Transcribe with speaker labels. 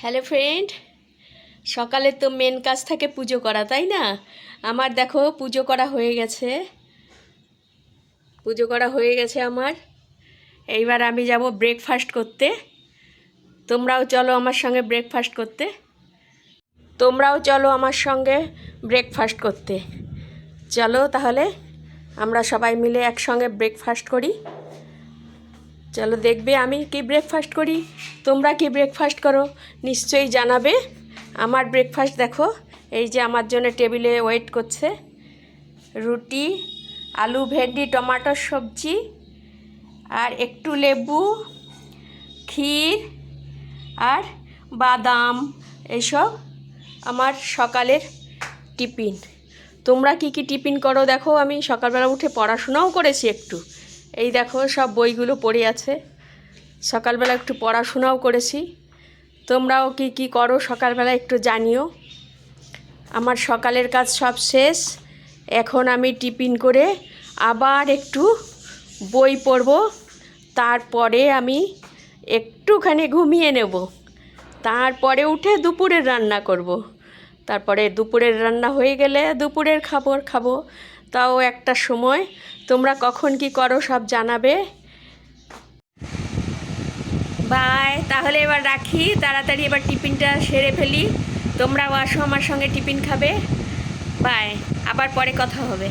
Speaker 1: Hello friend, সকালে তো main কাজ থাকে পুজো করা, তাই না? আমার দেখো পুজো করা হয়ে গেছে। পুজো করা হয়ে গেছে আমার। এইবার আমি যাব ব্রেকফাস্ট করতে। তোমরাও চলো আমার সঙ্গে ব্রেকফাস্ট করতে। তোমরাও চলো আমার সঙ্গে ব্রেকফাস্ট করতে। চলো তাহলে, আমরা সবাই মিলে একসঙ্গে ব্রেকফাস্ট করি। চলো দেখবে আমি কি ব্রেকফাস্ট করি। তোমরা কি ব্রেকফাস্ট করো? নিশ্চয়ই জানাবে। আমার ব্রেকফাস্ট দেখো, এই যে আমার জন্য টেবিলে ওয়েট করছে। রুটি, আলু ভেন্ডি টমাটোর সবজি, আর একটু লেবু, ক্ষীর, আর বাদাম এইসব আমার সকালের টিফিন। তোমরা কি কি টিফিন করো দেখো, আমি সকালবেলা উঠে পড়াশোনাও করেছি একটু। এই দেখো, সব বইগুলো পড়ে আছে। সকালবেলা একটু পড়াশোনাও করেছি। তোমরাও কি কি করো সকালবেলা একটু জানিও। আমার সকালের কাজ সব শেষ। এখন আমি টিফিন করে আবার একটু বই পড়ব। তারপরে আমি একটুখানি ঘুমিয়ে নেব। তারপরে উঠে দুপুরের রান্না করব। তারপরে দুপুরের রান্না হয়ে গেলে দুপুরের খাবার খাব। তাও একটা সময়। তোমরা কখন কি করো সব জানাবে। বাই, তাহলে এবার রাখি। তাড়াতাড়ি এবার টিফিনটা সেরে ফেলি। তোমরাও আসো আমার সঙ্গে টিফিন খাবে। বাই, আবার পরে কথা হবে।